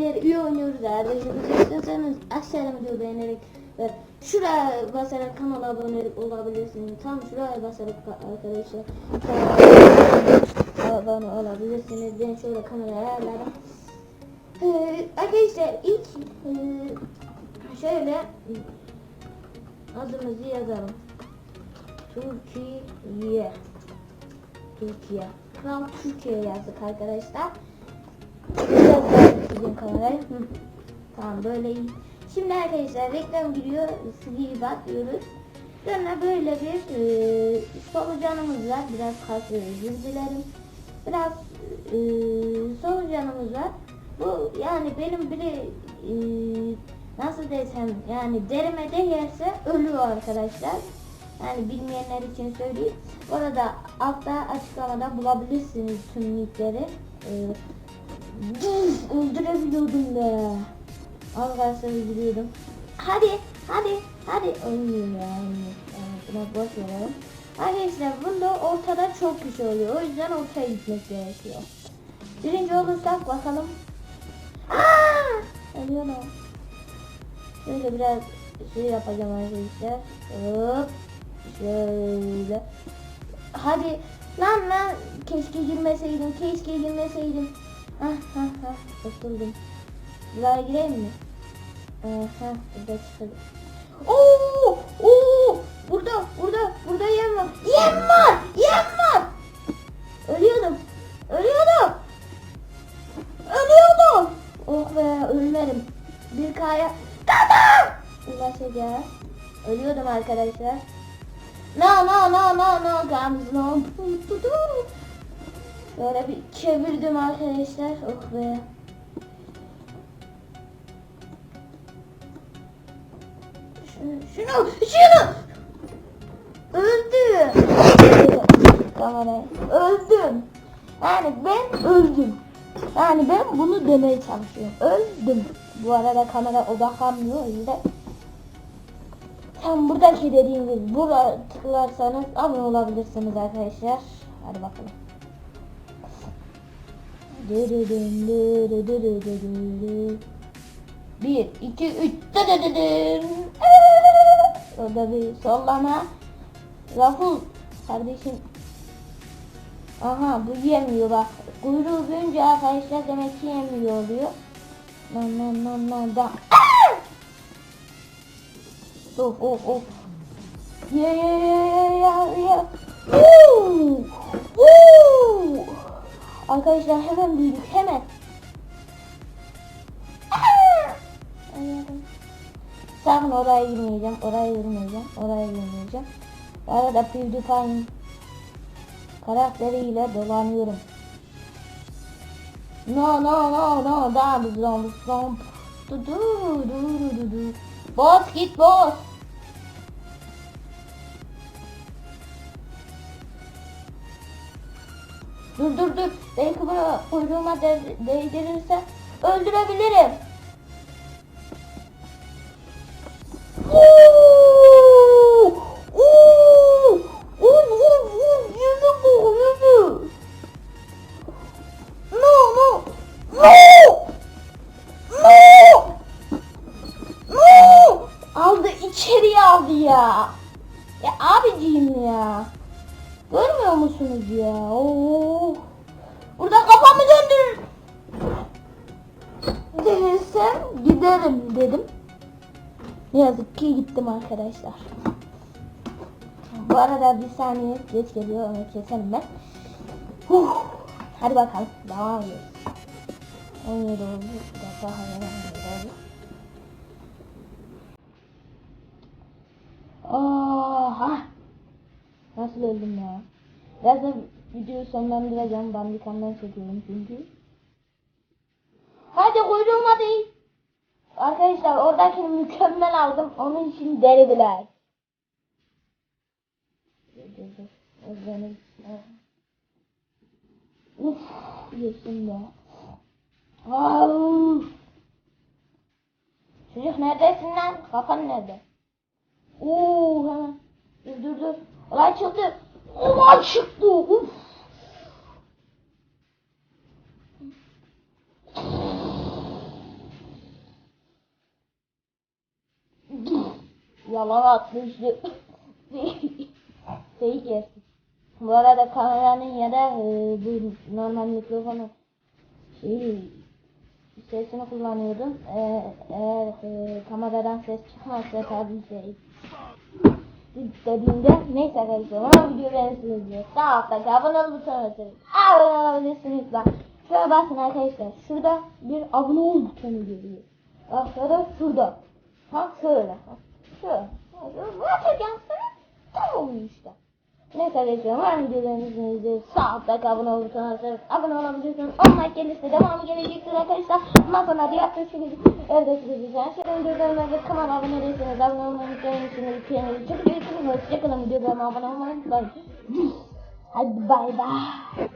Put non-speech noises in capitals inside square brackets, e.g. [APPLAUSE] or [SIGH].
Eğer videomuzu istiyorsanız aşağıya videoyu beğenerek ve şuraya basarak kanala abone olabilirsiniz. Tam şuraya basarak arkadaşlar abone olabilirsiniz. Ben şöyle kamerayı ayarlarım. Ee, arkadaşlar ilk e, şöyle adımızı yazalım. Türkiye. Türkiye. Kral Türkiye yazdık arkadaşlar. Bizim kamerayı. Tamam böyle iyi. Şimdi arkadaşlar reklam giriyor. Silgiyi bakıyoruz. Sonra böyle bir e, solucanımız var. Biraz özür dilerim. Biraz e, solucanımız var. Bu yani benim biri e, nasıl desem yani derime değerse ölüyor arkadaşlar. Yani bilmeyenler için söyleyeyim. Orada altta açıklamada bulabilirsiniz tüm linkleri. Ee, Uf, öldürebiliyordum be. Kalsın öldürüyordum. Hadi, hadi, hadi. Ölmüyor ya, buna boş verelim. Arkadaşlar bunda ortada çok kişi oluyor. O yüzden ortaya gitmek gerekiyor. Birinci olursak bakalım. Aa! Ölüyorum. Şöyle biraz şey yapacağım arkadaşlar. Hop. Şöyle. Hadi. Lan lan. Keşke girmeseydim. Keşke girmeseydim. Ah ah ah. Kurtuldum. Buraya gireyim mi? Aha. Burada çıkalım. Oo! Oo! Burada, burada, burada yem var. Yem var! Yem var! Ölüyordum. Ölüyordum. Ölüyordum. Oh be ölmedim. Bir kaya. Tamam! Ulaşacağız. Ölüyordum arkadaşlar. No no no no no guns no. [LAUGHS] Böyle bir çevirdim arkadaşlar. Oh be. Şunu, şunu, şunu. Öldüm. Kamerayı. Öldüm. Yani ben öldüm. Yani ben bunu demeye çalışıyorum. Öldüm. Bu arada kamera odaklanmıyor. O yüzden Tam buradaki dediğim gibi buraya tıklarsanız abone olabilirsiniz arkadaşlar. Hadi bakalım. Bir, iki, üç. Orada bir sollama. Raful kardeşim. Aha bu yemiyor bak. Kuyruğu büyünce arkadaşlar demek ki yemiyor oluyor. Lan lan lan lan da. [COUGHS] Of of of. Yeah yeah yeah yeah. Woo! Arkadaşlar hemen büyüdük hemen. Sakın oraya girmeyeceğim, oraya girmeyeceğim, oraya girmeyeceğim. Bu arada PewDiePie'nin karakteriyle dolanıyorum. No no no no daha bir zombi zombi. Du du du du du du. Boss git boss. Dur dur dur. Belki bunu kuyruğuma de değdirirse öldürebilirim. Oo! Uf uf uf yüzü bu yüzü. No no. No! No! No! Aldı içeriye aldı ya. Ya abiciğim ya. Görmüyor musunuz ya? Oo. Burada kafamı döndür. Dersem giderim dedim. Ne yazık ki gittim arkadaşlar. Bu arada bir saniye geç geliyor onu keselim ben. Huh. Hadi bakalım devam ediyoruz. 17 oldu. Bir dakika hemen. Oha. Nasıl öldüm ya? Biraz da videoyu sonlandıracağım. Bandikamdan çekiyorum çünkü. Hadi kuyruğuma değil. Arkadaşlar oradakini mükemmel aldım. Onun için. Özledim. Uf, yesin be. Au. Çocuk neredesin lan? Kafan nerede? Oo hemen. Dur dur dur. Olay çıktı. Aman çıktı. Uf. Yalan atmıştı. [LAUGHS] şey kestim. Bu arada kameranın ya da e, bu normal mikrofonu e, sesini kullanıyordum. E, eğer e, kameradan ses çıkmazsa tabii şey dediğimde neyse arkadaşlar ama video beğenirsiniz diye sağ alttaki abone ol butonuna basın. Abone olabilirsiniz lan. Şöyle basın arkadaşlar. Şurada bir abone ol butonu görüyor. Bak şurada. Ha şöyle. Ha, şöyle. Açacağım sana. Tam oluyor işte. Neyse arkadaşlar umarım videolarınızı izleyip sağ alttaki abone ol butonuna basarız. Abone olabilirsiniz. 10 like gelirse devamı gelecektir arkadaşlar. Bundan sonra diğer türlü evde süreceğiz. Şöyle videolarıma ve kanala abone değilseniz abone olmayı unutmayın. Şimdi kendinize çok bakın. Hoşçakalın videolarıma abone olmayı unutmayın. Hadi bay bay.